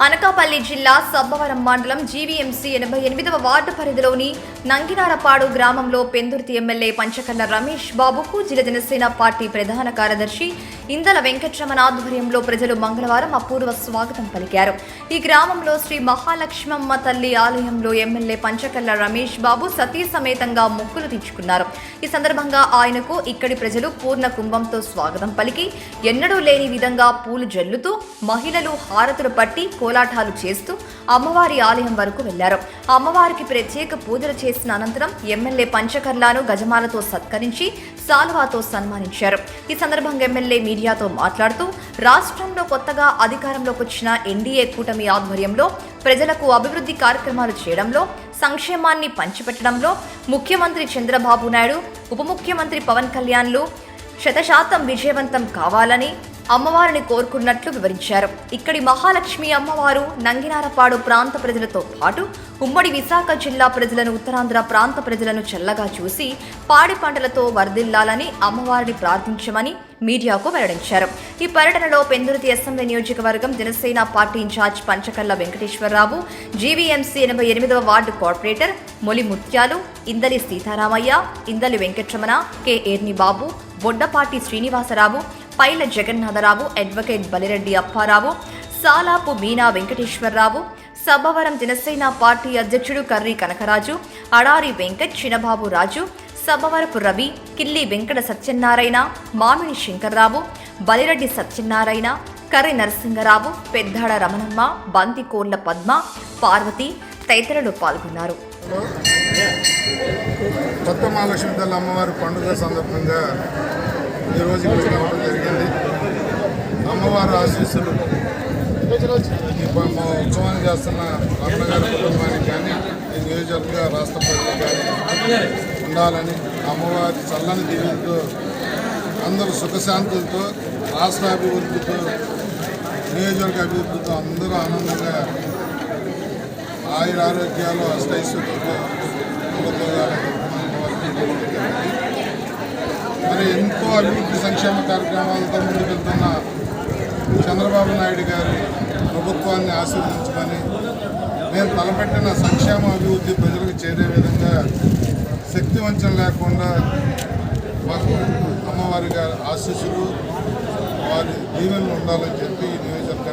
అనకాపల్లి జిల్లా సబ్బవరం మండలం జీవీఎంసీ ఎనభై ఎనిమిదవ వార్డు పరిధిలోని నంగినారపాడు గ్రామంలో పెందుర్తి ఎమ్మెల్యే పంచకన్న రమేష్ బాబుకు జిల్లా జనసేన పార్టీ ప్రధాన కార్యదర్శి ఇందల వెంకటరమణ ఆధ్వర్యంలో ప్రజలు మంగళవారం అపూర్వ స్వాగతం పలికారు. ఈ గ్రామంలో శ్రీ మహాలక్ష్మమ్మ తల్లి ఆలయంలో ఎమ్మెల్యే పంచకల్ల రమేష్ బాబు సతీ సమేతంగా మొక్కులు తీర్చుకున్నారు. ఈ సందర్భంగా ఆయనకు ఇక్కడి ప్రజలు పూర్ణ కుంభంతో స్వాగతం పలికి ఎన్నడూ లేని విధంగా పూలు జల్లుతూ మహిళలు హారతులు పట్టి కోలాటాలు చేస్తూ అమ్మవారి ఆలయం వరకు వెళ్ళారు. అమ్మవారికి ప్రత్యేక పూజలు చేసిన అనంతరం ఎమ్మెల్యే పంచకర్లాను గజమాలతో సత్కరించి సాల్వాతో సన్మానించారు. ఈ సందర్భంగా ఎమ్మెల్యే మీడియాతో మాట్లాడుతూ రాష్ట్రంలో కొత్తగా అధికారంలోకి వచ్చిన ఎన్డీఏ కూటమి ఆధ్వర్యంలో ప్రజలకు అభివృద్ధి కార్యక్రమాలు చేయడంలో సంక్షేమాన్ని పంచిపెట్టడంలో ముఖ్యమంత్రి చంద్రబాబు నాయుడు ఉప ముఖ్యమంత్రి పవన్ కళ్యాణ్లు శతశాతం విజయవంతం కావాలని అమ్మవారిని కోరుకున్నట్లు వివరించారు. ఇక్కడి మహాలక్ష్మి అమ్మవారు నంగినారపాడు ప్రాంత ప్రజలతో పాటు ఉమ్మడి విశాఖ జిల్లా ప్రజలను ఉత్తరాంధ్ర ప్రాంత ప్రజలను చల్లగా చూసి పాడి పంటలతో వర్ధిల్లాలని అమ్మవారిని ప్రార్థించమని మీడియాకు వెల్లడించారు. ఈ పర్యటనలో పెందుర్తి అసెంబ్లీ నియోజకవర్గం Janasena party incharge Panchakalla Venkateswararao GVMC ఎనభై ఎనిమిదవ ward corporator Moli Mutyalu Indali Sitaramayya Indali Venkataramana K. Erni Babu Boddapati Srinivasarao Paila Jagannatharao advocate Balireddy Apparao Salapu Meena Venkateswararao Sabbavaram Janasena party అధ్యక్షుడు కర్రి కనకరాజు అడారి వెంకట్ చినబాబు రాజు సభవరపు రవి కిల్లి వెంకట సత్యనారాయణ మామిడి శంకర్రావు బలిరెడ్డి సత్యనారాయణ కర్రి నరసింహరావు పెద్దాడ రమణమ్మ బంతికోళ్ళ పద్మ పార్వతి తదితరులు పాల్గొన్నారు. కొత్త మహాలక్ష్మి తల్లి అమ్మవారి పండుగ సందర్భంగా ఈరోజు ఇక్కడికి అమ్మవారి ఆశీస్సులు ఈ మా ఉత్సవాన్ని చేస్తున్న అన్నగారి కుటుంబానికి కానీ ఈ నియోజకవర్గ రాష్ట్ర ప్రజలకు కానీ ఉండాలని అమ్మవారి చల్లని దీవులతో అందరూ సుఖశాంతులతో రాష్ట్ర అభివృద్ధితో నియోజకవర్గ అభివృద్ధితో అందరూ ఆనందంగా ఆయుర ఆరోగ్యాలు అష్టైశ్వర్యంతో మరి ఎంతో అభివృద్ధి సంక్షేమ కార్యక్రమాలతో ముందుకెళ్తున్న చంద్రబాబు నాయుడు గారి ప్రభుత్వాన్ని ఆశీర్వదించమని మేము తలపెట్టిన సంక్షేమ అభివృద్ధి ప్రజలకు చేరే విధంగా శక్తి వంచన లేకుండా అమ్మవారి గారి ఆశీస్సులు వారి దీవెనలు ఉండాలని చెప్పి ఈ నియోజకవర్గ